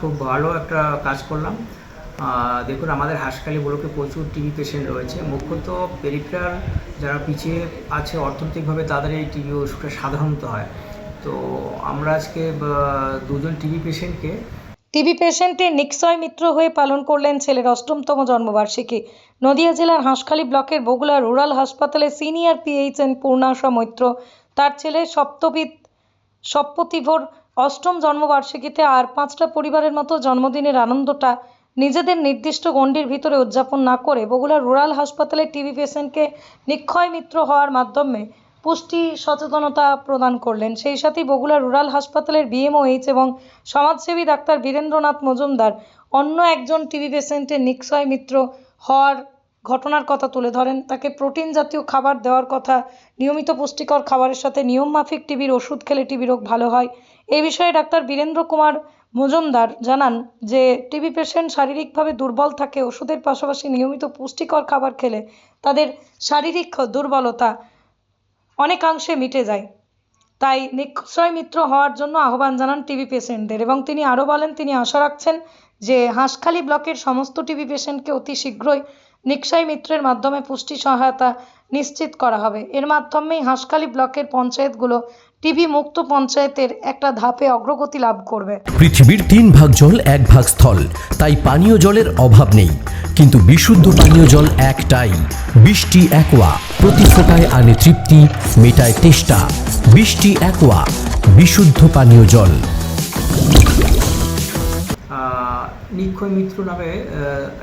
খুব ভালো একটা কাজ করলাম। দেখুন, আমাদের হাসখালি ব্লকে প্রচুর টিবি পেশেন্ট রয়েছে। মুখ্যত পেরিফেরাল যারা পিছিয়ে আছে অর্থনৈতিকভাবে, তাদের এই টিবি ওষুধটা সাধারণত হয়। তো আমরা আজকে দুজন টিবি পেশেন্টকে টিবি পেশেন্টে নিক্সয় মিত্র হয়ে পালন করলেন ছেলের অষ্টমতম জন্মবার্ষিকী। নদিয়া জেলার হাঁসখালি ব্লকের বগুড়া রুরাল হাসপাতালে সিনিয়র পিএইচএন পূর্ণাশা মৈত্র তার ছেলে সপ্তবিদ সপ্পতিভোর অষ্টম জন্মবার্ষিকীতে আর পাঁচটা পরিবারের মতো জন্মদিনের আনন্দটা নিজেদের নির্দিষ্ট গণ্ডির ভিতরে উদযাপন না করে বগুড়া রুরাল হাসপাতালে টিবি পেশেন্টকে নিক্ষয় মিত্র হওয়ার মাধ্যমে পুষ্টি সচেতনতা প্রদান করলেন। সেই সাথেই বগুড়া রুরাল হাসপাতালের বিএমওএইচ এবং সমাজসেবী ডাক্তার বীরেন্দ্রনাথ মজুমদার অন্য একজন টিবি পেশেন্টের নিক্ষয় মিত্র হওয়ার ঘটনার কথা তুলে ধরেন। তাকে প্রোটিন জাতীয় খাবার দেওয়ার কথা, নিয়মিত পুষ্টিকর খাবারের সাথে নিয়মমাফিক টিবির ওষুধ খেলে টিবি রোগ ভালো হয়। এই বিষয়ে ডাক্তার বীরেন্দ্র কুমার মজুমদার জানান যে টিবি পেশেন্ট শারীরিকভাবে দুর্বল থাকে, ওষুধের পাশাপাশি নিয়মিত পুষ্টিকর খাবার খেলে তাদের শারীরিক দুর্বলতা অনেকাংশে মিটে যায়। তাই নিক্ষয় মিত্র হওয়ার জন্য আহ্বান জানান টিবি পেশেন্টদের এবং তিনি আরও বলেন, তিনি আশা রাখছেন যে হাঁসখালি ব্লকের সমস্ত টিবি পেশেন্টকে অতি শীঘ্রই নিক্ষয় মিত্রের মাধ্যমে পুষ্টি সহায়তা নিশ্চিত করা হবে। এর মাধ্যমেই হাঁসখালি ব্লকের পঞ্চায়েতগুলো টিভি মুক্ত পঞ্চায়েতের একটা ধাপে অগ্রগতি লাভ করবে। পৃথিবীর তিন ভাগ জল, এক ভাগ স্থল। তাই পানীয় জলের অভাব নেই। কিন্তু বিশুদ্ধ পানীয় জল একটাই, বৃষ্টি একোয়া। প্রতি ফোটায় আনে তৃপ্তি, মেটায় তেষ্টা। বৃষ্টি অ্যাকোয়া, বিশুদ্ধ পানীয় জল। নিক্ষয় মিত্র নামে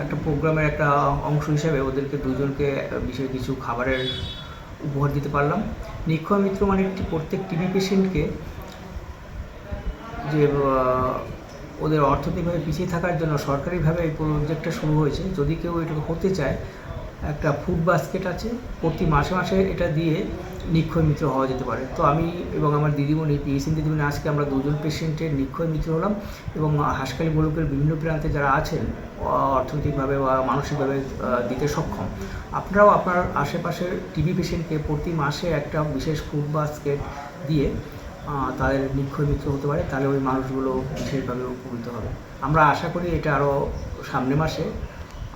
একটা প্রোগ্রামের একটা অংশ হিসেবে ওদেরকে দুজনকে বিশেষ কিছু খাবারের উপহার দিতে পারলাম। নিক্ষয় মিত্র মানে একটি প্রত্যেক টিবি পেশেন্টকে, যে ওদের অর্থনৈতিকভাবে পিছিয়ে থাকার জন্য সরকারিভাবে এই প্রজেক্টটা শুরু হয়েছে। যদি কেউ এটা হতে চায় একটা ফুড বাস্কেট আছে। প্রতি মাসে মাসে এটা দিয়ে নিক্ষয় মিত্র হওয়া যেতে পারে। তো আমি এবং আমার দিদিমণি পিএসএন দিদিমণি আজকে আমরা দুজন পেশেন্টের নিক্ষয় মিত্র হলাম এবং হাসখালি ব্লকের বিভিন্ন প্রান্তে যারা আছেন, অর্থনৈতিকভাবে বা মানসিকভাবে দিতে সক্ষম। আপনারাও আপনার আশেপাশের টিবি পেশেন্টকে প্রতি মাসে একটা বিশেষ ফুড বাস্কেট দিয়ে তাদের নিক্ষয় মিত্র হতে পারে। তাহলে ওই মানুষগুলো বিশেষভাবে উপকৃত হবে। আমরা আশা করি এটা আরও সামনে মাসে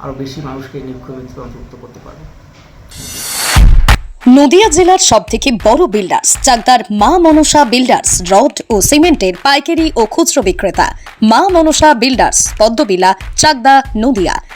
আরও বেশি মানুষকে নিক্ষয় অন্তর্ভুক্ত করতে পারবে। নদিয়া জেলার সব থেকে বড় বিল্ডার্স চাকদার মা মনসা বিল্ডার্স রড ও সিমেন্টের পাইকারি ও খুচরো বিক্রেতা। মা মনসা বিল্ডার্স পদ্মবিলা, চাকদা, নদিয়া।